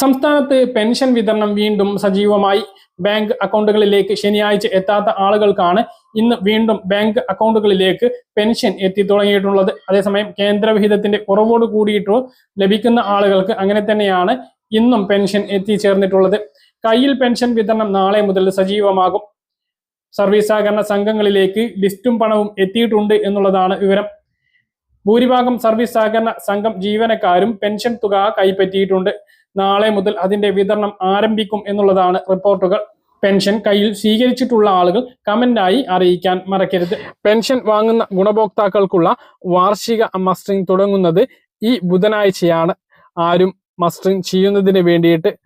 സംസ്ഥാനത്ത് പെൻഷൻ വിതരണം വീണ്ടും സജീവമായി. ബാങ്ക് അക്കൗണ്ടുകളിലേക്ക് ശനിയാഴ്ച എത്താത്ത ആളുകൾക്കാണ് ഇന്ന് വീണ്ടും ബാങ്ക് അക്കൗണ്ടുകളിലേക്ക് പെൻഷൻ എത്തി തുടങ്ങിയിട്ടുള്ളത്. അതേസമയം കേന്ദ്രവിഹിതത്തിന്റെ കുറവോട് കൂടിയിട്ടോ ലഭിക്കുന്ന ആളുകൾക്ക് അങ്ങനെ തന്നെയാണ് ഇന്നും പെൻഷൻ എത്തിച്ചേർന്നിട്ടുള്ളത്. കയ്യിൽ പെൻഷൻ വിതരണം നാളെ മുതൽ സജീവമാകും. സർവീസ് സഹകരണ സംഘങ്ങളിലേക്ക് ലിസ്റ്റും പണവും എത്തിയിട്ടുണ്ട് എന്നുള്ളതാണ് വിവരം. ഭൂരിഭാഗം സർവീസ് സഹകരണ സംഘം ജീവനക്കാരും പെൻഷൻ തുക കൈപ്പറ്റിയിട്ടുണ്ട്. നാളെ മുതൽ അതിന്റെ വിതരണം ആരംഭിക്കും എന്നുള്ളതാണ് റിപ്പോർട്ടുകൾ. പെൻഷൻ കയ്യിൽ സ്വീകരിച്ചിട്ടുള്ള ആളുകൾ കമന്റായി അറിയിക്കാൻ മറക്കരുത്. പെൻഷൻ വാങ്ങുന്ന ഗുണഭോക്താക്കൾക്കുള്ള വാർഷിക മസ്റ്ററിംഗ് തുടങ്ങുന്നത് ഈ ബുധനാഴ്ചയാണ്. ആരും മസ്റ്ററിംഗ് ചെയ്യുന്നതിന് വേണ്ടിയിട്ട്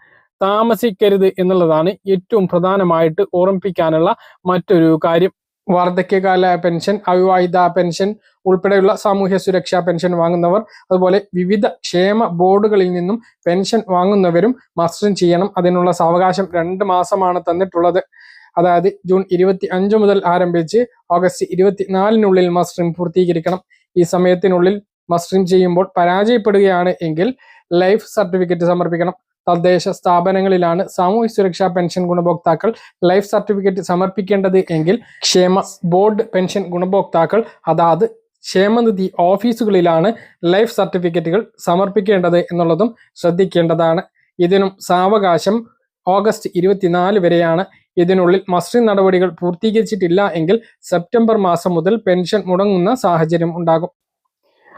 താമസിക്കരുത് എന്നുള്ളതാണ് ഏറ്റവും പ്രധാനമായിട്ട് ഓർമ്മിപ്പിക്കാനുള്ള മറ്റൊരു കാര്യം. വാർദ്ധക്യകാല പെൻഷൻ അവിവാഹിത പെൻഷൻ ഉൾപ്പെടെയുള്ള സാമൂഹ്യ സുരക്ഷാ പെൻഷൻ വാങ്ങുന്നവർ അതുപോലെ വിവിധ ക്ഷേമ ബോർഡുകളിൽ നിന്നും പെൻഷൻ വാങ്ങുന്നവരും മസ്റ്ററിംഗ് ചെയ്യണം. അതിനുള്ള സാവകാശം രണ്ട് മാസമാണ് തന്നിട്ടുള്ളത്. അതായത് ജൂൺ ഇരുപത്തി അഞ്ച് മുതൽ ആരംഭിച്ച് ഓഗസ്റ്റ് ഇരുപത്തിനാലിനുള്ളിൽ മസ്റ്ററിംഗ് പൂർത്തീകരിക്കണം. ഈ സമയത്തിനുള്ളിൽ മസ്റ്ററിംഗ് ചെയ്യുമ്പോൾ പരാജയപ്പെടുകയാണ് എങ്കിൽ ലൈഫ് സർട്ടിഫിക്കറ്റ് സമർപ്പിക്കണം. തദ്ദേശ സ്ഥാപനങ്ങളിലാണ് സാമൂഹ്യ സുരക്ഷാ പെൻഷൻ ഗുണഭോക്താക്കൾ ലൈഫ് സർട്ടിഫിക്കറ്റ് സമർപ്പിക്കേണ്ടത് എങ്കിൽ ക്ഷേമ ബോർഡ് പെൻഷൻ ഗുണഭോക്താക്കൾ അതാത് ക്ഷേമനിധി ഓഫീസുകളിലാണ് ലൈഫ് സർട്ടിഫിക്കറ്റുകൾ സമർപ്പിക്കേണ്ടത് എന്നുള്ളതും ശ്രദ്ധിക്കേണ്ടതാണ്. ഇതിനും സാവകാശം ഓഗസ്റ്റ് ഇരുപത്തിനാല് വരെയാണ്. ഇതിനുള്ളിൽ മസ്റ്ററിംഗ് നടപടികൾ പൂർത്തീകരിച്ചിട്ടില്ല എങ്കിൽ സെപ്റ്റംബർ മാസം മുതൽ പെൻഷൻ മുടങ്ങുന്ന സാഹചര്യം ഉണ്ടാകും.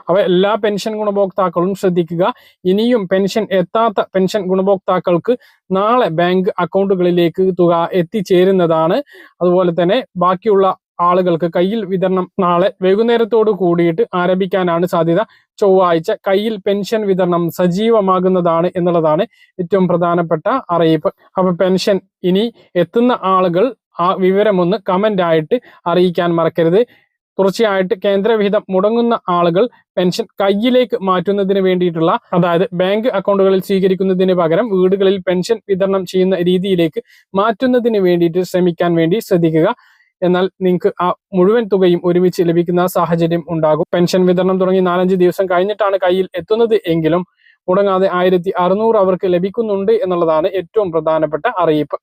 അവ എല്ലാ പെൻഷൻ ഗുണഭോക്താക്കളും ശ്രദ്ധിക്കുക. ഇനിയും പെൻഷൻ എത്താത്ത പെൻഷൻ ഗുണഭോക്താക്കൾക്ക് നാളെ ബാങ്ക് അക്കൗണ്ടുകളിലേക്ക് തുക എത്തിച്ചേരുന്നതാണ്. അതുപോലെ തന്നെ ബാക്കിയുള്ള ആളുകൾക്ക് കയ്യിൽ വിതരണം നാളെ വൈകുന്നേരത്തോട് കൂടിയിട്ട് ആരംഭിക്കാനാണ് സാധ്യത. ചൊവ്വാഴ്ച കയ്യിൽ പെൻഷൻ വിതരണം സജീവമാകുന്നതാണ് എന്നുള്ളതാണ് ഏറ്റവും പ്രധാനപ്പെട്ട അറിയിപ്പ്. അപ്പൊ പെൻഷൻ ഇനി എത്തുന്ന ആളുകൾ ആ വിവരമൊന്ന് കമന്റ് ആയിട്ട് അറിയിക്കാൻ മറക്കരുത്. തുടർച്ചയായിട്ട് കേന്ദ്രവിഹിതം മുടങ്ങുന്ന ആളുകൾ പെൻഷൻ കയ്യിലേക്ക് മാറ്റുന്നതിന് വേണ്ടിയിട്ടുള്ള അതായത് ബാങ്ക് അക്കൗണ്ടുകളിൽ സ്വീകരിക്കുന്നതിന് പകരം വീടുകളിൽ പെൻഷൻ വിതരണം ചെയ്യുന്ന രീതിയിലേക്ക് മാറ്റുന്നതിന് വേണ്ടിയിട്ട് ശ്രമിക്കാൻ വേണ്ടി ശ്രദ്ധിക്കുക. എന്നാൽ നിങ്ങൾക്ക് ആ മുഴുവൻ തുകയും ഒരുമിച്ച് ലഭിക്കുന്ന സാഹചര്യം ഉണ്ടാകും. പെൻഷൻ വിതരണം തുടങ്ങി നാലഞ്ച് ദിവസം കഴിഞ്ഞിട്ടാണ് കയ്യിൽ എത്തുന്നത് എങ്കിലും മുടങ്ങാതെ ആയിരത്തി അറുന്നൂറ് അവർക്ക് ലഭിക്കുന്നുണ്ട് എന്നുള്ളതാണ് ഏറ്റവും പ്രധാനപ്പെട്ട അറിയിപ്പ്.